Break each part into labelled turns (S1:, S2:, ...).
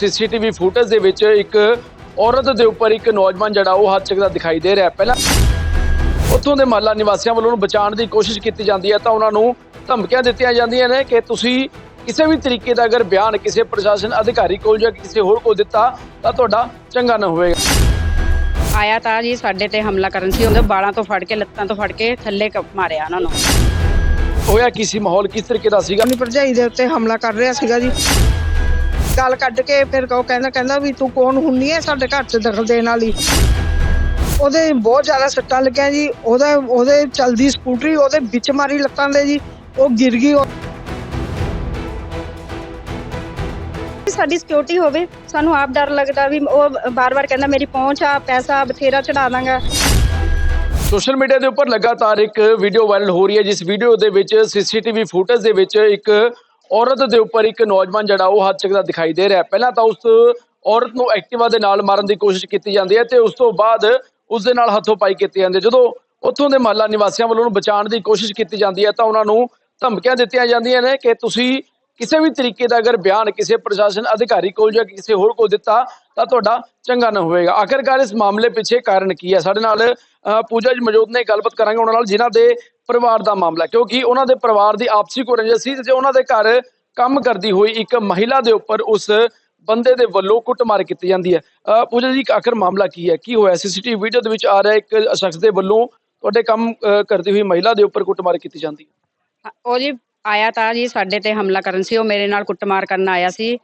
S1: CCTV footage ਦੇ ਵਿੱਚ ਇੱਕ ਔਰਤ ਦੇ ਉੱਪਰ ਇੱਕ ਨੌਜਵਾਨ ਜਿਹੜਾ ਉਹ ਹੱਥ ਚੱਕਦਾ ਦਿਖਾਈ ਦੇ ਰਿਹਾ। ਪਹਿਲਾਂ ਉੱਥੋਂ ਦੇ ਮਹੱਲਾ ਨਿਵਾਸੀਆਂ ਵੱਲੋਂ ਉਹਨੂੰ ਬਚਾਉਣ ਦੀ ਕੋਸ਼ਿਸ਼ ਕੀਤੀ ਜਾਂਦੀ ਹੈ ਤਾਂ ਉਹਨਾਂ ਨੂੰ ਧਮਕੀਆਂ ਦਿੱਤੀਆਂ ਜਾਂਦੀਆਂ ਨੇ ਕਿ ਤੁਸੀਂ ਕਿਸੇ ਵੀ ਤਰੀਕੇ ਦਾ ਅਗਰ ਬਿਆਨ ਕਿਸੇ ਪ੍ਰਸ਼ਾਸਨ ਅਧਿਕਾਰੀ ਕੋਲ ਜਾਂ ਕਿਸੇ ਹੋਰ ਕੋਲ ਦਿੱਤਾ ਤਾਂ ਤੁਹਾਡਾ ਚੰਗਾ ਨਾ ਹੋਵੇਗਾ।
S2: ਆਇਆ ਤਾਂ ਜੀ ਸਾਡੇ ਤੇ ਹਮਲਾ ਕਰਨ ਸੀ ਉਹਦੇ ਬਾਲਾਂ ਤੋਂ ਫੜ ਕੇ ਲੱਤਾਂ ਤੋਂ ਫੜ ਕੇ ਥੱਲੇ ਮਾਰਿਆ ਉਹਨਾਂ ਨੂੰ।
S1: ਹੋਇਆ ਕੀ ਸੀ? ਮਾਹੌਲ ਕਿਸ ਤਰੀਕੇ ਦਾ ਸੀਗਾ?
S3: ਆਪਣੀ ਭਰਜਾਈ ਦੇ ਉੱਤੇ ਹਮਲਾ ਕਰ ਰਿਹਾ ਸੀਗਾ ਜੀ। ਗੱਲ ਕੱਢ ਕੇ ਫਿਰ ਉਹ ਕਹਿੰਦਾ ਕਹਿੰਦਾ ਵੀ ਤੂੰ ਕੌਣ ਹੁੰਨੀ ਹੈ ਸਾਡੇ ਘਰ 'ਚ ਦਖਲ ਦੇਣ ਵਾਲੀ? ਉਹਦੇ ਬਹੁਤ ਜ਼ਿਆਦਾ ਸੱਟਾਂ ਲੱਗੀਆਂ ਜੀ ਉਹਦਾ ਉਹਦੇ ਚਲਦੀ ਸਕੂਟਰੀ ਉਹਦੇ ਵਿੱਚ ਮਾਰੀ ਲੱਤਾਂ ਦੇ ਜੀ ਉਹ ਗਿਰ ਗਈ ਉਹ।
S4: ਸਾਡੀ ਸਿਕਿਉਰਿਟੀ ਹੋਵੇ ਸਾਨੂੰ ਆਪ ਡਰ ਲੱਗਦਾ ਵੀ ਉਹ ਬਾਰ-ਬਾਰ ਕਹਿੰਦਾ ਮੇਰੀ ਪਹੁੰਚ ਆ ਪੈਸਾ ਬਥੇਰਾ ਚੜਾ ਦਾਂਗਾ।
S1: ਸੋਸ਼ਲ ਮੀਡੀਆ ਦੇ ਉੱਪਰ ਲਗਾਤਾਰ ਇੱਕ ਵੀਡੀਓ ਵਾਇਰਲ ਹੋ ਰਹੀ ਹੈ ਜਿਸ ਵੀਡੀਓ ਦੇ ਵਿੱਚ ਸੀਸੀਟੀਵੀ ਫੁਟੇਜ ਦੇ ਵਿੱਚ ਇੱਕ ਔਰਤ ਦੇ ਉੱਪਰ ਇੱਕ ਨੌਜਵਾਨ ਜਿਹੜਾ ਉਹ ਹੱਥ ਚੱਕਦਾ ਦਿਖਾਈ ਦੇ ਰਿਹਾ ਪਹਿਲਾਂ ਤਾਂ ਉਸ ਔਰਤ ਨੂੰ ਐਕਟਿਵਾ ਦੇ ਨਾਲ ਮਾਰਨ ਦੀ ਕੋਸ਼ਿਸ਼ ਕੀਤੀ ਜਾਂਦੀ ਹੈ ਤੇ ਉਸ ਤੋਂ ਬਾਅਦ ਉਸ ਦੇ ਨਾਲ ਹੱਥੋਂ ਪਾਈ ਕੀਤੀ ਜਾਂਦੀ ਹੈ। ਜਦੋਂ ਉੱਥੋਂ ਦੇ ਮਹੱਲਾ ਨਿਵਾਸੀਆਂ ਵੱਲੋਂ ਉਹਨੂੰ ਬਚਾਉਣ ਦੀ ਕੋਸ਼ਿਸ਼ ਕੀਤੀ ਜਾਂਦੀ ਹੈ ਤਾਂ ਉਹਨਾਂ ਨੂੰ ਧਮਕੀਆਂ ਦਿੱਤੀਆਂ ਜਾਂਦੀਆਂ ਨੇ ਕਿ ਤੁਸੀਂ ਕਿਸੇ ਵੀ ਤਰੀਕੇ ਦਾ ਅਗਰ ਬਿਆਨ ਕਿਸੇ ਪ੍ਰਸ਼ਾਸਨ ਅਧਿਕਾਰੀ ਕੋਲ ਜਾਂ ਕਿਸੇ ਹੋਰ ਕੋਲ ਦਿੱਤਾ ਤਾਂ ਤੁਹਾਡਾ ਚੰਗਾ ਨਾ ਹੋਵੇਗਾ। ਆਖਿਰਕਾਰ ਇਸ ਮਾਮਲੇ ਪਿੱਛੇ ਕਾਰਨ ਕੀ ਹੈ? ਸਾਡੇ ਨਾਲ ਪੂਜਾ ਜੀ ਮੌਜੂਦ ਨੇ ਗੱਲਬਾਤ ਕਰਾਂਗੇ ਉਹਨਾਂ ਨਾਲ ਜਿਨ੍ਹਾਂ ਦੇ ਪਰਿਵਾਰ ਦਾ ਮਾਮਲਾ ਕਿਉਂਕਿ ਉਹਨਾਂ ਦੇ ਪਰਿਵਾਰ ਦੀ ਆਪਸੀ ਕੋਈ ਸੀ ਤੇ ਉਹਨਾਂ ਦੇ ਘਰ ਕੰਮ ਕਰਦੀ ਹੋਈ ਇੱਕ ਮਹਿਲਾ ਦੇ ਉੱਪਰ ਉਸ ਬੰਦੇ ਦੇ ਵੱਲੋਂ ਕੁੱਟਮਾਰ ਕੀਤੀ ਜਾਂਦੀ ਹੈ। ਅ, ਪੂਜਾ ਜੀ ਆਖਰ ਮਾਮਲਾ ਕੀ ਹੈ? ਕੀ ਹੋਇਆ? ਸੀਸੀਟੀਵੀ ਵੀਡੀਓ ਦੇ ਵਿੱਚ ਆ ਰਿਹਾ ਇੱਕ ਸ਼ਖਸ ਦੇ ਵੱਲੋਂ ਤੁਹਾਡੇ ਕੰਮ ਕਰਦੀ ਹੋਈ ਮਹਿਲਾ ਦੇ ਉੱਪਰ ਕੁੱਟਮਾਰ ਕੀਤੀ ਜਾਂਦੀ ਹੈ।
S2: ਉਹ ਜੀ ਆਇਆ ਤਾਂ ਜੀ, ਸਾਡੇ ਤੇ ਹਮਲਾ ਕਰਨ ਸੀ, ਉਹ ਮੇਰੇ ਨਾਲ ਕੁੱਟਮਾਰ ਕਰਨ ਆਇਆ ਸੀ।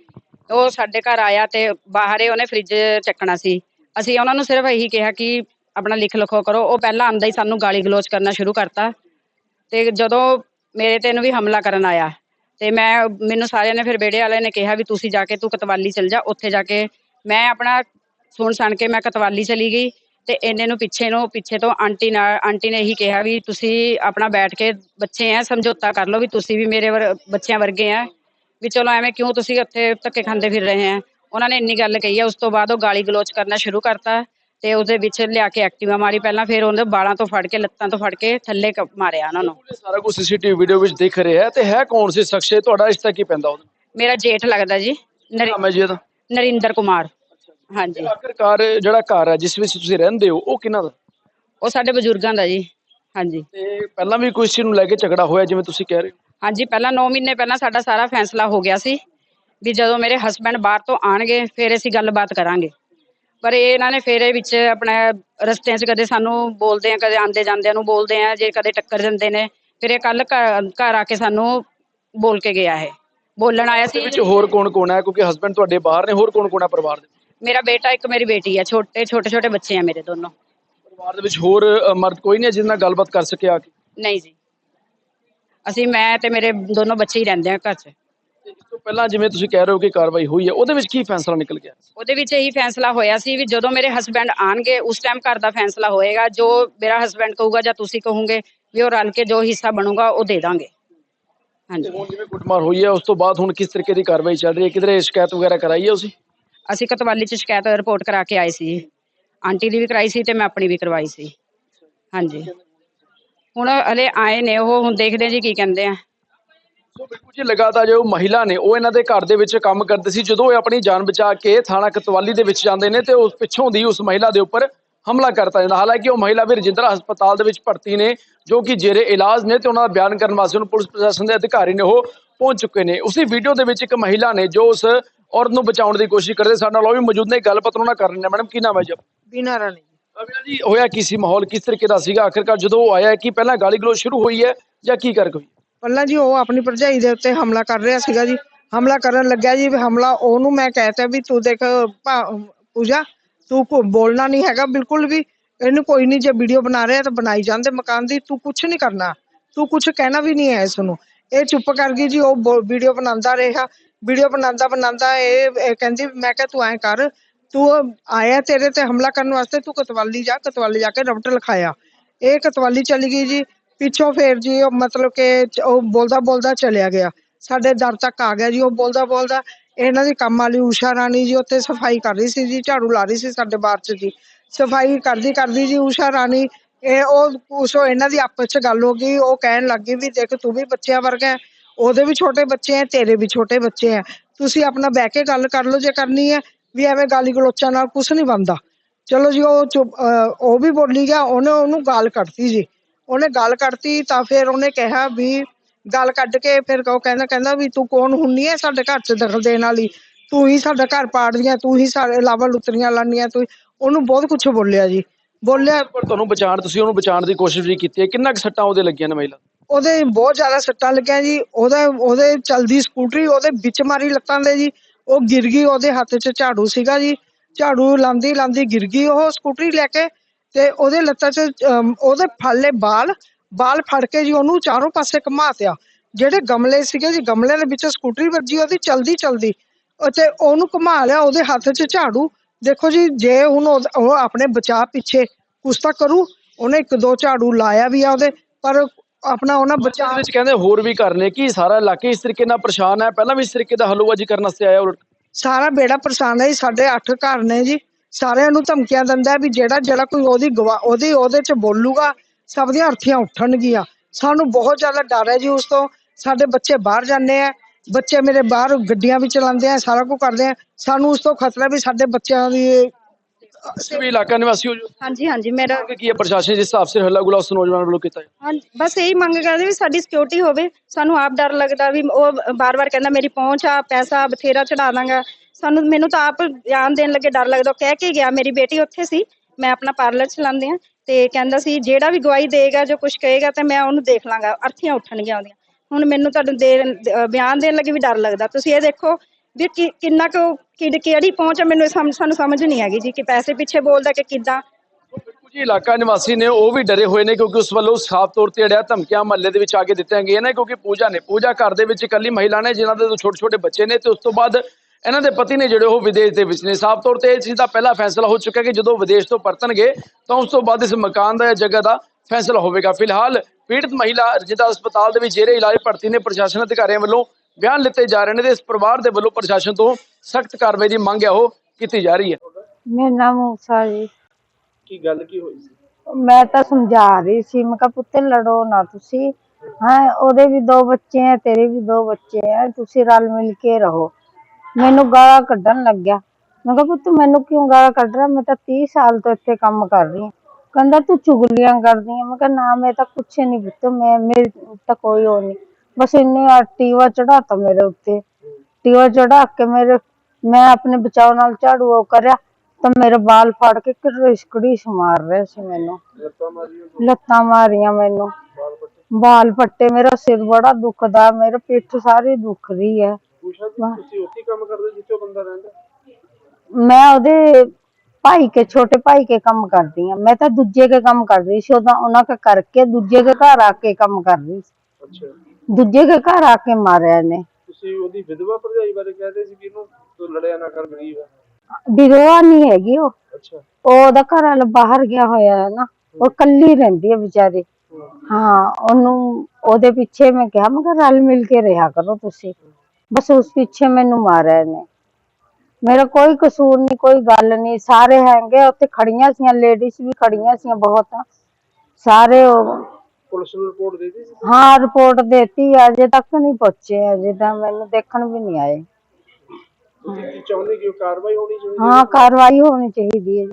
S2: ਉਹ ਸਾਡੇ ਘਰ ਆਇਆ ਤੇ ਬਾਹਰੇ ਉਹਨੇ ਫ੍ਰਿਜ ਚੱਕਣਾ ਸੀ। ਅਸੀਂ ਉਹਨਾਂ ਨੂੰ ਸਿਰਫ ਇਹੀ ਕਿਹਾ ਕਿ ਆਪਣਾ ਲਿਖ ਲਿਖੋ ਕਰੋ। ਉਹ ਪਹਿਲਾਂ ਆਂਦਾ ਹੀ ਸਾਨੂੰ ਗਾਲੀ ਗਲੋਚ ਕਰਨਾ ਸ਼ੁਰੂ ਕਰਤਾ। ਤੇ ਜਦੋਂ ਮੇਰੇ ਤੇ ਨੂੰ ਵੀ ਹਮਲਾ ਕਰਨ ਆਇਆ, ਤੇ ਮੈਂ ਮੈਨੂੰ ਸਾਰਿਆਂ ਨੇ ਫਿਰ ਬੇੜੇ ਵਾਲਿਆਂ ਨੇ ਕਿਹਾ ਵੀ ਤੁਸੀਂ ਜਾ ਕੇ ਤੂੰ ਕਤਵਾਲੀ ਚਲ ਜਾ, ਉੱਥੇ ਜਾ ਕੇ ਮੈਂ ਆਪਣਾ ਸੁਣ ਸੁਣ ਕੇ ਮੈਂ ਕਤਵਾਲੀ ਚਲੀ ਗਈ। ਤੇ ਇਹਨੇ ਨੂੰ ਪਿੱਛੇ ਨੂੰ ਪਿੱਛੇ ਤੋਂ ਆਂਟੀ ਨਾਲ ਆਂਟੀ ਨੇ ਇਹੀ ਕਿਹਾ ਵੀ ਤੁਸੀਂ ਆਪਣਾ ਬੈਠ ਕੇ ਬੱਚੇ ਐ ਸਮਝੌਤਾ ਕਰ ਲਓ ਵੀ ਤੁਸੀਂ ਵੀ ਮੇਰੇ ਵਰ- ਬੱਚਿਆਂ ਵਰਗੇ ਆ ਵੀ ਚਲੋ ਐਵੇਂ ਕਿਉਂ ਤੁਸੀਂ ਉੱਥੇ ਧੱਕੇ ਖਾਂਦੇ ਫਿਰ ਰਹੇ ਆ। ਉਹਨਾਂ ਨੇ ਇੰਨੀ ਗੱਲ ਕਹੀ ਆ ਉਸ ਤੋਂ ਬਾਅਦ ਉਹ ਗਾਲੀ ਗਲੋਚ ਕਰਨਾ ਸ਼ੁਰੂ ਕਰਤਾ ਤੇ ਉਹਦੇ ਵਿੱਚ ਲਿਆ ਕੇ ਐਕਟਿਵਾ ਮਾਰੀ ਪਹਿਲਾਂ ਫਿਰ ਉਹਦੇ ਬਾਲਾਂ ਤੋਂ ਫੜ ਕੇ ਲੱਤਾਂ ਤੋਂ ਫੜ ਕੇ ਥੱਲੇ ਮਾਰਿਆ ਉਹਨਾਂ ਨੂੰ।
S1: ਸਾਰਾ ਕੁਝ ਸੀਸੀਟੀਵੀ ਵੀਡੀਓ ਵਿੱਚ ਦਿਖ ਰਿਹਾ ਤੇ ਹੈ ਕੌਣ ਸੀ? ਸ਼ਖਸ ਤੁਹਾਡਾ ਰਿਸ਼ਤਾ ਕੀ ਪੈਂਦਾ ਉਹਦਾ?
S2: ਮੇਰਾ ਜੇਠ ਲੱਗਦਾ ਜੀ ਨਰਿੰਦਰ ਕੁਮਾਰ। ਹਾਂਜੀ।
S1: ਆਖਿਰਕਾਰ ਜਿਹੜਾ ਘਰ ਹੈ ਜਿਸ ਵਿੱਚ ਤੁਸੀਂ ਰਹਿੰਦੇ ਹੋ ਉਹ ਕਿਹਨਾਂ ਦਾ?
S2: ਉਹ ਸਾਡੇ ਬਜ਼ੁਰਗਾਂ ਦਾ ਜੀ ਹਾਂਜੀ।
S1: ਤੇ ਪਹਿਲਾਂ ਵੀ ਕੋਈ ਚੀਜ਼ ਨੂੰ ਲੈ ਕੇ ਝਗੜਾ ਹੋਇਆ ਜਿਵੇਂ ਤੁਸੀਂ ਕਹਿ ਰਹੇ ਹੋ?
S2: ਹਾਂਜੀ ਪਹਿਲਾਂ 9 ਮਹੀਨੇ ਪਹਿਲਾਂ ਸਾਡਾ ਸਾਰਾ ਫੈਸਲਾ ਹੋ ਗਿਆ ਸੀ ਵੀ ਜਦੋਂ ਮੇਰੇ ਹਸਬੰਡ ਬਾਹਰ ਤੋਂ ਆਣਗੇ ਫਿਰ ਅਸੀਂ ਗੱਲਬਾਤ ਕਰਾਂਗੇ। ਪਰ ਇਹ ਇਹਨਾਂ ਨੇ ਫੇਰ ਵਿੱਚ ਆਪਣਾ ਰਸਤਿਆਂ 'ਚ ਕਦੇ ਸਾਨੂੰ ਬੋਲਦੇ ਆ ਕਦੇ ਆਂਦੇ ਜਾਂਦਿਆਂ ਨੂੰ ਬੋਲਦੇ ਆ ਜੇ ਕਦੇ ਟੱਕਰ ਦਿੰਦੇ ਨੇ ਫਿਰ ਇਹ ਕੱਲ ਘਰ ਆ ਕੇ ਸਾਨੂੰ ਬੋਲ ਕੇ ਗਿਆ ਹੈ ਬੋਲਣ ਆਇਆ ਸੀ
S1: ਵਿੱਚ ਹੋਰ ਕੌਣ ਕੌਣ ਹੈ? ਕਿਉਂਕਿ ਹਸਬੰਡ ਤੁਹਾਡੇ ਬਾਹਰ ਨੇ ਹੋਰ ਕੌਣ ਕੌਣ ਹੈ ਪਰਿਵਾਰ ਦੇ
S2: ਮੇਰਾ ਬੇਟਾ ਇੱਕ ਮੇਰੀ ਬੇਟੀ ਹੈ ਛੋਟੇ ਛੋਟੇ ਛੋਟੇ ਬੱਚੇ ਆ ਮੇਰੇ ਦੋਨੋਂ।
S1: ਪਰਿਵਾਰ ਦੇ ਵਿੱਚ ਹੋਰ ਅ, ਮਰਦ ਕੋਈ ਨਹੀਂ ਹੈ ਜਿਹਦੇ ਨਾਲ ਗੱਲਬਾਤ ਕਰ ਸਕੇ ਆ ਕੇ?
S2: ਨਹੀਂ ਜੀ। ਅਸੀਂ ਮੈਂ ਤੇ ਮੇਰੇ ਦੋਨੋਂ ਬੱਚੇ ਹੀ ਰਹਿੰਦੇ ਆ ਘਰ 'ਚ।
S1: ਤੇ ਇਸ ਤੋਂ ਪਹਿਲਾਂ ਜਿਵੇਂ ਤੁਸੀਂ ਕਹਿ ਰਹੇ ਹੋ ਕਿ ਕਾਰਵਾਈ ਹੋਈ ਹੈ ਉਹਦੇ ਵਿੱਚ ਕੀ ਫੈਸਲਾ ਨਿਕਲ ਗਿਆ?
S2: ਉਹਦੇ ਵਿੱਚ ਇਹੀ ਫੈਸਲਾ ਹੋਇਆ ਸੀ ਵੀ ਜਦੋਂ ਮੇਰੇ ਹਸਬੰਡ ਆਣਗੇ ਉਸ ਟਾਈਮ ਘਰ ਦਾ ਫੈਸਲਾ ਹੋਏਗਾ ਜੋ ਮੇਰਾ ਹਸਬੰਡ ਕਹੂਗਾ ਜਾਂ ਤੁਸੀਂ ਕਹੋਗੇ ਵੀ ਉਹ ਰਲ ਕੇ ਜੋ ਹਿੱਸਾ ਬਣੂਗਾ ਉਹ ਦੇ ਦਾਂਗੇ। ਹਾਂਜੀ।
S1: ਹੁਣ ਜਿਵੇਂ ਕੁੱਟਮਾਰ ਹੋਈ ਹੈ ਉਸ ਤੋਂ ਬਾਅਦ ਹੁਣ ਕਿਸ ਤਰੀਕੇ ਦੀ ਕਾਰਵਾਈ ਚੱਲ ਰਹੀ ਹੈ? ਕਿਧਰੇ ਸ਼ਿਕਾਇਤ ਵਗੈਰਾ ਕਰਾਈ ਹੈ ਤੁਸੀਂ
S2: ਅਸੀਂ ਕਤਵਾਲੀ ਚ ਸ਼ਿਕਾਇਤ ਰਿਪੋਰਟ ਕਰਾ ਕੇ ਆਏ ਸੀ। ਆਂਟੀ ਦੀ ਵੀ ਕਰਾਈ ਸੀ ਤੇ ਮੈਂ ਆਪਣੀ ਵੀ ਕਰਵਾਈ ਸੀ। ਹਾਂਜੀ। ਹੁਣ ਹਲੇ ਆਏ ਨੇ, ਉਹ ਹੁਣ ਦੇਖਦੇ ਜੀ ਕੀ ਕਹਿੰਦੇ ਆ।
S1: ਸੋ ਬਿਲਕੁਲ ਜੀ, ਲਗਾਤਾਰ ਜੋ ਮਹਿਲਾ ਨੇ, ਉਹ ਇਹਨਾਂ ਦੇ ਘਰ ਦੇ ਵਿੱਚ ਕੰਮ ਕਰਦੇ ਸੀ। ਜਦੋਂ ਇਹ ਆਪਣੀ ਜਾਨ ਬਚਾ ਕੇ ਥਾਣਾ ਕਤਵਾਲੀ ਦੇ ਵਿੱਚ ਜਾਂਦੇ ਨੇ ਤੇ ਉਸ ਪਿੱਛੋਂ ਦੀ ਉਸ ਮਹਿਲਾ ਦੇ ਉੱਪਰ ਹਮਲਾ ਕਰਤਾ ਜਾਂਦਾ। ਹਾਲਾਂਕਿ ਉਹ ਮਹਿਲਾ ਵੀ ਰਜਿੰਦਰਾ ਹਸਪਤਾਲ ਦੇ ਵਿੱਚ ਭਰਤੀ ਨੇ, ਜੋ ਕਿ ਜੇਰੇ ਇਲਾਜ ਨੇ ਤੇ ਉਹਨਾਂ ਦਾ ਬਿਆਨ ਕਰਨ ਵਾਸਤੇ ਉਹਨੂੰ ਪੁਲਿਸ ਪ੍ਰਸ਼ਾਸਨ ਦੇ ਅਧਿਕਾਰੀ ਨੇ ਉਹ ਪਹੁੰਚ ਚੁੱਕੇ ਨੇ। ਉਸੇ ਵੀਡੀਓ ਦੇ ਵਿੱਚ ਇੱਕ ਮਹਿਲਾ ਨੇ, ਜੋ ਉਸ ਔਰਤ ਨੂੰ ਬਚਾਉਣ ਦੀ ਕੋਸ਼ਿਸ਼ ਕਰਦੇ ਸਾਡੇ ਨਾਲ ਉਹ ਵੀ ਮੌਜੂਦ ਨੇ ਗੱਲਬਾਤ ਉਹਨਾਂ ਨਾਲ ਕਰ ਰਹੇ ਨੇ ਮੈਡਮ ਕੀ ਨਾਮ ਹੈ ਜੀ?
S3: ਬਿਨਾਂ ਰਾਣੀ ਜੀ।
S1: ਅਵਿਨਾ ਜੀ ਹੋਇਆ ਕੀ ਸੀ ਮਾਹੌਲ? ਕਿਸ ਤਰੀਕੇ ਦਾ ਸੀਗਾ? ਆਖਿਰਕਾਰ ਜਦੋਂ ਉਹ ਆਇਆ ਕਿ ਪਹਿਲਾਂ ਗਾਲੀ ਗਲੋਚ ਸ਼ੁਰੂ ਹੋਈ ਹੈ ਜਾਂ ਕੀ ਕਰ ਹੋਈ?
S3: ਪਹਿਲਾਂ ਜੀ ਉਹ ਆਪਣੀ ਭਰਜਾਈ ਦੇ ਉੱਤੇ ਹਮਲਾ ਕਰ ਰਿਹਾ ਸੀਗਾ ਜੀ। ਹਮਲਾ ਕਰਨ ਲੱਗਿਆ ਜੀ ਹਮਲਾ ਉਹਨੂੰ ਮੈਂ ਕਹਿਤਾ ਵੀ ਤੂੰ ਦੇਖ ਪੂਜਾ ਤੂੰ ਕੋ ਬੋਲਣਾ ਨਹੀਂ ਹੈਗਾ ਬਿਲਕੁਲ ਵੀ ਇਹਨੂੰ ਕੋਈ ਨਹੀਂ ਜੇ ਵੀਡੀਓ ਬਣਾ ਰਿਹਾ ਤਾਂ ਬਣਾਈ ਜਾਂਦੇ ਮਕਾਨ ਦੀ ਤੂੰ ਕੁਝ ਨਹੀਂ ਕਰਨਾ। ਤੂੰ ਕੁਝ ਕਹਿਣਾ ਵੀ ਨਹੀਂ ਹੈ ਇਸ ਨੂੰ। ਇਹ ਚੁੱਪ ਕਰ ਗਈ ਜੀ ਉਹ ਵੀਡੀਓ ਬਣਾਉਂਦਾ ਰਿਹਾ। ਵੀਡੀਓ ਬਣਾਉਂਦਾ ਬਣਾਉਂਦਾ ਇਹ ਕਹਿੰਦੀ, ਮੈਂ ਕਿਹਾ ਤੂੰ ਐਂ ਕਰ, ਤੂੰ ਆਇਆ ਤੇਰੇ ਤੇ ਹਮਲਾ ਕਰਨ ਵਾਸਤੇ, ਤੂੰ ਕਤਵਾਲੀ ਜਾ ਕਤਵਾਲੀ ਜਾ ਕੇ ਰਬਟ ਲਿਖਾਇਆ। ਇਹ ਕਤਵਾਲੀ ਚਲੀ ਗਈ ਜੀ, ਪਿੱਛੋਂ ਫੇਰ ਜੀ ਉਹ ਮਤਲਬ ਕਿ ਉਹ ਬੋਲਦਾ ਬੋਲਦਾ ਚਲਿਆ ਗਿਆ। ਸਾਡੇ ਦਰ ਤੱਕ ਆ ਗਿਆ ਜੀ ਉਹ ਬੋਲਦਾ ਬੋਲਦਾ। ਇਹਨਾਂ ਦੀ ਕੰਮ ਵਾਲੀ ਊਸ਼ਾ ਰਾਣੀ ਜੀ ਉੱਥੇ ਸਫ਼ਾਈ ਕਰ ਰਹੀ ਸੀ ਜੀ, ਝਾੜੂ ਲਾ ਰਹੀ ਸੀ ਸਾਡੇ ਬਾਹਰ ਚ ਜੀ। ਸਫ਼ਾਈ ਕਰਦੀ ਕਰਦੀ ਜੀ ਊਸ਼ਾ ਰਾਣੀ, ਇਹ ਉਹ, ਉਸੋ ਇਹਨਾਂ ਦੀ ਆਪਸ ਚ ਗੱਲ ਹੋ ਗਈ, ਉਹ ਕਹਿਣ ਲੱਗੀ ਵੀ ਦੇਖ ਤੂੰ ਵੀ ਬੱਚਿਆਂ ਵਰਗਾ ਉਹਦੇ ਵੀ ਛੋਟੇ ਬੱਚੇ ਆ, ਤੇਰੇ ਵੀ ਛੋਟੇ ਬੱਚੇ ਆ। ਤੁਸੀਂ ਆਪਣਾ ਬਹਿ ਕੇ ਗੱਲ ਕਰ ਲਓ ਜੇ ਕਰਨੀ ਹੈ ਵੀ ਐਵੇਂ ਗਾਲੀ ਗਲੋਚਾਂ ਨਾਲ ਕੁਝ ਨਹੀਂ ਬਣਦਾ। ਚਲੋ ਜੀ, ਉਹ ਉਹ ਵੀ ਬੋਲੀ ਗਿਆ, ਉਹਨੇ ਉਹਨੂੰ ਗਾਲ ਕੱਢਤੀ ਜੀ। ਉਹਨੇ ਗੱਲ ਕੱਢਤੀ ਤਾਂ ਫਿਰ ਉਹਨੇ ਕਿਹਾ ਵੀ ਗੱਲ ਕੱਢ ਕੇ ਫਿਰ ਉਹ ਕਹਿੰਦਾ ਕਹਿੰਦਾ ਵੀ ਤੂੰ ਕੌਣ ਹੁੰਨੀ ਹੈ ਸਾਡੇ ਘਰ 'ਚ ਦਖਲ ਦੇਣ ਵਾਲੀ? ਤੂੰ ਹੀ ਸਾਡਾ ਘਰ ਪਾੜਦੀਆਂ ਤੂੰ ਹੀ ਸਾਡੇ ਇਲਾਵਾ ਲੁੱਤਰੀਆਂ ਲਾਨੀਆਂ ਤੂੰ ਉਹਨੂੰ ਬਹੁਤ ਕੁਝ ਬੋਲਿਆ ਜੀ। ਬੋਲਿਆ
S1: ਪਰ ਤੁਹਾਨੂੰ ਬਚਾਉਣ, ਤੁਸੀਂ ਉਹਨੂੰ ਬਚਾਉਣ ਦੀ ਕੋਸ਼ਿਸ਼ ਵੀ ਕੀਤੀ ਹੈ। ਕਿੰਨਾ ਕੁ ਸੱਟਾਂ ਉਹਦੇ ਲੱਗੀਆਂ ਨੇ ਮਹਿਲਾ
S3: ਉਹਦੇ ਬਹੁਤ ਜ਼ਿਆਦਾ ਸੱਟਾਂ ਲੱਗੀਆਂ ਜੀ ਉਹਦਾ ਉਹਦੇ ਚਲਦੀ ਸਕੂਟਰੀ ਉਹਦੇ ਵਿੱਚ ਮਾਰੀ ਲੱਤਾਂ ਦੇ ਜੀ ਉਹ ਗਿਰ ਗਈ ਉਹਦੇ ਹੱਥ 'ਚ ਝਾੜੂ ਸੀਗਾ ਜੀ ਝਾੜੂ ਲਾਂਦੀ ਲਾਂਦੀ ਗਿਰ ਗਈ ਉਹ ਸਕੂਟਰੀ ਲੈ ਕੇ ਤੇ ਉਹਦੇ ਲੱਤਾਂ 'ਚ ਅਮ, ਉਹਦੇ ਫੜ ਲਏ ਬਾਲ ਬਾਲ ਫੜ ਕੇ ਜੀ ਉਹਨੂੰ ਚਾਰੋਂ ਪਾਸੇ ਘੁਮਾਤਿਆ ਜਿਹੜੇ ਗਮਲੇ ਸੀਗੇ ਜੀ ਗਮਲਿਆਂ ਦੇ ਵਿੱਚ ਸਕੂਟਰੀ ਵੱਜੀ ਉਹਦੀ ਚਲਦੀ ਚਲਦੀ ਤੇ ਉਹਨੂੰ ਘੁਮਾ ਲਿਆ ਉਹਦੇ ਹੱਥ 'ਚ ਝਾੜੂ। ਦੇਖੋ ਜੀ ਜੇ ਹੁਣ ਉਹ ਉਹ ਆਪਣੇ ਬਚਾਅ ਪਿੱਛੇ ਕੁਛ ਤਾਂ ਕਰੂ ਉਹਨੇ ਇੱਕ ਦੋ ਝਾੜੂ ਲਾਇਆ ਵੀ ਆ ਉਹਦੇ ਪਰ ਆਪਣਾ ਉਹਨਾਂ ਬਚਾਅ
S1: ਵਿੱਚ ਕਹਿੰਦੇ ਹੋਰ ਵੀ ਘਰ ਨੇ ਕਿ ਸਾਰਾ ਇਲਾਕਾ ਇਸ ਤਰੀਕੇ ਨਾਲ ਪਰੇਸ਼ਾਨ ਹੈ? ਪਹਿਲਾਂ ਵੀ ਇਸ ਤਰੀਕੇ ਦਾ ਹੱਲੂਬਾਜੀ ਕਰਨ ਵਾਸਤੇ ਆਇਆ ਉਲਟ
S3: ਸਾਰਾ ਬੇੜਾ ਪਰੇਸ਼ਾਨ ਹੈ ਜੀ ਸਾਡੇ 8 ਘਰ ਨੇ ਜੀ। ਸਾਰਿਆਂ ਨੂੰ ਧਮਕੀਆਂ ਦਿੰਦਾ ਵੀ ਜਿਹੜਾ ਜਿਹੜਾ ਕੋਈ ਉਹਦੀ ਗਵਾ ਉਹਦੀ ਉਹਦੇ ਚ ਬੋਲੂਗਾ ਸਭ ਦੀਆਂ ਅਰਥੀਆਂ ਉੱਠਣਗੀਆਂ। ਸਾਨੂੰ ਬਹੁਤ ਜ਼ਿਆਦਾ ਡਰ ਹੈ ਜੀ ਉਸ ਤੋਂ। ਸਾਡੇ ਬੱਚੇ ਬਾਹਰ ਜਾਂਦੇ ਆ ਬੱਚੇ ਮੇਰੇ ਬਾਹਰ ਗੱਡੀਆਂ ਵੀ ਚਲਾਉਂਦੇ ਆ ਸਾਰਾ ਕੁਝ ਕਰਦੇ ਆ। ਸਾਨੂੰ ਉਸ ਤੋਂ ਖਤਰਾ ਵੀ ਸਾਡੇ ਬੱਚਿਆਂ ਦੀ
S1: ਤੁਸੀਂ ਵੀ ਇਲਾਕਾ ਨਿਵਾਸੀ ਹੋ ਜੋ?
S4: ਹਾਂਜੀ ਹਾਂਜੀ ਮੇਰਾ
S1: ਕਿ ਹੈ ਪ੍ਰਸ਼ਾਸਨ ਜਿਸ ਹਿਸਾਬ ਸੇ ਹੱਲਾ ਗੁਲਾ ਉਸ ਨੌਜਵਾਨ ਵੱਲੋਂ ਕੀਤਾ ਹੈ
S4: ਹਾਂਜੀ ਬਸ ਇਹੀ ਮੰਗ ਕਰਦੇ ਵੀ ਸਾਡੀ ਸਿਕਿਉਰਿਟੀ ਹੋਵੇ ਸਾਨੂੰ ਆਪ ਡਰ ਲੱਗਦਾ ਵੀ ਉਹ ਬਾਰ-ਬਾਰ ਕਹਿੰਦਾ ਮੇਰੀ ਪਹੁੰਚ ਆ ਪੈਸਾ ਬਥੇਰਾ ਚੜਾ ਦਾਂਗਾ। ਸਾਨੂੰ ਮੈਨੂੰ ਤਾਂ ਆਪ ਬਿਆਨ ਦੇਣ ਲੱਗੇ ਡਰ ਲੱਗਦਾ। ਕਹਿ ਕੇ ਗਿਆ ਮੇਰੀ ਬੇਟੀ ਉੱਥੇ ਸੀ ਮੈਂ ਆਪਣਾ ਪਾਰਲਰ ਚਲਾਉਂਦੇ ਆ ਤੇ ਕਹਿੰਦਾ ਸੀ ਜਿਹੜਾ ਵੀ ਗਵਾਹੀ ਦੇਗਾ ਜੋ ਕੁਝ ਕਹੇਗਾ ਤੇ ਮੈਂ ਉਹਨੂੰ ਦੇਖ ਲਾਂਗਾ ਅਰਥੀਆਂ ਉੱਠਣਗੀਆਂ ਉਹਦੀਆਂ। ਹੁਣ ਮੈਨੂੰ ਤੁਹਾਨੂੰ ਦੇ ਬਿਆਨ ਦੇਣ ਲੱਗੇ ਵੀ ਡਰ ਲੱਗਦਾ। ਤੁਸੀਂ ਇਹ ਦੇਖੋ ਵੀ ਕਿ- ਕਿੰਨਾ ਕੁ ਕਿਹੜੀ ਕਿਹੜੀ ਪਹੁੰਚ ਆ, ਮੈਨੂੰ ਇਹ ਸਮ- ਸਾਨੂੰ ਸਮਝ ਨਹੀਂ ਹੈਗੀ ਜੀ, ਕਿ ਪੈਸੇ ਪਿੱਛੇ ਬੋਲਦਾ ਕਿ ਕਿੱਦਾਂ।
S1: ਕੁਝ ਇਲਾਕਾ ਨਿਵਾਸੀ ਨੇ ਉਹ ਵੀ ਡਰੇ ਹੋਏ ਨੇ ਕਿਉਂਕਿ ਉਸ ਵੱਲੋਂ ਸਾਫ਼ ਤੌਰ ਤੇ ਅੜਿਆ ਧਮਕੀਆਂ ਮਹੱਲੇ ਦੇ ਵਿੱਚ ਆ ਕੇ ਦਿੱਤੀਆਂ ਗਈਆਂ ਨੇ ਕਿਉਂਕਿ ਪੂਜਾ ਨੇ, ਪੂਜਾ ਘਰ ਦੇ ਵਿੱਚ ਇਕੱਲੀ ਮਹਿਲਾ ਨੇ, ਜਿਨ੍ਹਾਂ ਦੇ ਦੋ ਛੋਟੇ ਛੋਟੇ ਬੱਚੇ ਨੇ ਤੇ ਉਸ ਤੋਂ ਬਾਅਦ ਇਹਨਾਂ ਦੇ ਪਤੀ ਨੇ ਜਿਹੜੇ ਉਹ ਵਿਦੇਸ਼ ਦੇ ਵਿੱਚ ਨੇ। ਸਾਫ਼ ਤੌਰ ਤੇ ਇਹ ਚੀਜ਼ ਦਾ ਪਹਿਲਾ ਫੈਸਲਾ ਹੋ ਚੁੱਕਾ ਕਿ ਜਦੋਂ ਵਿਦੇਸ਼ ਤੋਂ ਪਰਤਣਗੇ ਤਾਂ ਉਸ ਤੋਂ ਬਾਅਦ ਇਸ ਮਕਾਨ ਦਾ ਜਾਂ ਜਗ੍ਹਾ ਦਾ ਫੈਸਲਾ ਹੋਵੇਗਾ। ਫਿਲਹਾਲ ਪੀੜਤ ਮਹਿਲਾ ਰਜਿੰਦਾ ਹਸਪਤਾਲ ਦੇ ਵਿੱਚ ਜੇਰੇ ਇਲਾਜ ਭਰਤੀ ਨੇ ਪ੍ਰਸ਼ਾਸਨ ਅਧਿਕਾਰੀਆਂ ਵੱਲੋਂ ਬਿਆਨ ਲਿੱਤੇ ਜਾ ਰਹੇ ਨੇ ਤੇ ਇਸ ਪਰਿਵਾਰ ਦੇ ਵੱਲੋਂ ਪ੍ਰਸ਼ਾਸਨ ਤੋਂ ਸਖਤ ਕਾਰਵਾਈ ਦੀ ਮੰਗ ਹੈ ਉਹ ਕੀਤੀ ਜਾ ਰਹੀ ਹੈ।
S5: ਮੇਰਾ ਨਾਮ ਮੂਸਾ ਜੀ।
S1: ਕੀ ਗੱਲ ਕੀ ਹੋਈ ਸੀ?
S5: ਮੈਂ ਤਾਂ ਸਮਝਾ ਰਹੀ ਸੀ। ਮੈਂ ਕਿਹਾ ਪੁੱਤ ਲੜੋ ਨਾ ਤੁਸੀਂ। ਹਾਂ ਉਹਦੇ ਵੀ ਦੋ ਬੱਚੇ ਹੈ ਤੇਰੇ ਵੀ ਦੋ ਬੱਚੇ ਹੈ ਤੁਸੀਂ ਰਲ ਮਿਲ ਕੇ ਰਹੋ। ਮੈਨੂੰ ਗਾਲਾਂ ਕੱਢਣ ਲੱਗਿਆ ਮੈਂ ਕਿਹਾ ਪੁੱਤ ਮੈਨੂੰ ਕਿਉਂ ਗਾਲਾਂ ਕੱਢ ਰਿਹਾ? ਮੈਂ ਤਾਂ 30 ਸਾਲ ਤੋਂ ਇੱਥੇ ਕੰਮ ਕਰ ਰਹੀ ਹਾਂ। ਕਹਿੰਦਾ ਤੂੰ ਚੁਗਲੀਆਂ ਕਰਦੀ ਹੈ ਮੈਂ ਕਿਹਾ ਨਾ ਮੈਂ ਤਾਂ ਕੁਛ ਨਹੀਂ ਪੁੱਤ। ਮੈਂ ਮੇਰੇ ਤਾਂ ਕੋਈ ਉਹ ਨਹੀਂ ਬਸ ਇੰਨੇ ਆ ਟੀਵਾ ਚੜਾਤਾ ਮੇਰੇ ਉੱਤੇ। ਟੀਵਾ ਚੜਾ ਕੇ ਮੇਰੇ ਮੈਂ ਆਪਣੇ ਬਚਾਓ ਨਾਲ ਝਾੜੂ ਉਹ ਕਰਿਆ ਤਾਂ ਮੇਰੇ ਬਾਲ ਫੜ ਕੇ ਕਿਰੜੀ ਮਾਰ ਰਿਹਾ ਸੀ ਮੈਨੂੰ। ਲੱਤਾਂ ਮਾਰੀਆਂ ਮੈਨੂੰ। ਬਾਲ ਪੱਟੇ? ਮੇਰਾ ਸਿਰ ਬੜਾ ਦੁਖਦਾ ਮੇਰੇ ਪਿੱਠ ਸਾਰੀ ਦੁਖ ਰਹੀ ਹੈ।
S1: ਤੁਸੀਂ ਉੱਥੇ ਕੰਮ ਕਰਦੇ ਜਿੱਥੇ ਬੰਦਾ ਰਹਿੰਦਾ?
S5: ਮੈਂ ਉਹਦੇ ਭਾਈ ਕੇ ਛੋਟੇ ਭਾਈ ਕੇ ਕੰਮ ਕਰਦੀ ਹਾਂ। ਮੈਂ ਤਾਂ ਦੂਜੇ ਕੇ ਕੰਮ ਕਰ ਰਹੀ ਸੀ ਉਹਦਾ ਉਹਨਾਂ ਕੇ ਕਰਕੇ ਦੂਜੇ ਕੇ ਘਰ ਆ ਕੇ ਕੰਮ ਕਰ ਰਹੀ ਸੀ।
S1: ਅੱਛਾ।
S5: ਦੂਜੇ ਕੇ ਘਰ ਆ ਕੇ ਮਾਰਿਆ ਨੇ
S1: ਤੁਸੀਂ ਉਹਦੀ ਵਿਧਵਾ ਭਰਜਾਈ ਬਾਰੇ ਕਹਿੰਦੇ ਸੀ ਕਿ ਇਹਨੂੰ ਤੂੰ ਲੜਿਆ ਨਾ ਕਰ ਗਰੀਬ ਹੈ
S5: ਵਿਰੋਆ ਨਹੀਂ ਹੈਗੀ ਉਹ।
S1: ਅੱਛਾ।
S5: ਉਹ ਉਹਦਾ ਘਰ ਵਾਲਾ ਬਾਹਰ ਗਿਆ ਹੋਇਆ ਹੈ ਨਾ। ਉਹ ਕੱਲੀ ਰਹਿੰਦੀ ਹੈ ਵਿਚਾਰੀ। ਹਾਂ ਉਹਨੂੰ ਉਹਦੇ ਪਿੱਛੇ ਮੈਂ ਕਿਹਾ ਮੈਂ ਕਿਹਾ ਰਲ ਮਿਲ ਕੇ ਰਿਹਾ ਕਰੋ ਤੁਸੀਂ। ਬਸ ਉਸ ਪਿੱਛੇ ਮੈਨੂੰ ਮਾਰਿਆ ਨੇ ਮੇਰਾ ਕੋਈ ਕਸੂਰ ਨਹੀਂ ਕੋਈ ਗੱਲ ਨਹੀਂ ਸਾਰੇ ਹੈਗੇ ਉੱਥੇ ਖੜੀਆਂ ਸੀਆਂ ਲੇਡੀਜ਼ ਵੀ ਖੜੀਆਂ ਸੀਆਂ ਬਹੁਤ। ਸਾਰੇ ਉਹ
S1: ਪੁਲਿਸ ਨੂੰ ਰਿਪੋਰਟ ਦੇ ਦਿੱਤੀ ਸੀ?
S5: ਹਾਂ ਰਿਪੋਰਟ ਦੇਤੀ ਹੈ, ਅਜੇ ਤੱਕ ਨਹੀਂ ਪਹੁੰਚੇ ਅਜੇ ਤਾਂ ਮੈਨੂੰ ਦੇਖਣ ਵੀ ਨਹੀਂ ਆਏ।
S1: ਤੁਸੀਂ ਕੀ ਚਾਹੁੰਦੇ ਕਿ ਉਹ ਕਾਰਵਾਈ ਹੋਣੀ ਚਾਹੀਦੀ
S5: ਹਾਂ ਕਾਰਵਾਈ ਹੋਣੀ ਚਾਹੀਦੀ ਹੈ ਜੀ।